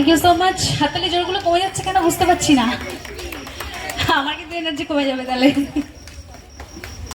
Thank you so much হাততালি জোরগুলো কমে যাচ্ছে কেন বুঝতে পারছি না। আমার কিন্তু এনার্জি কমে যাবে তাহলে।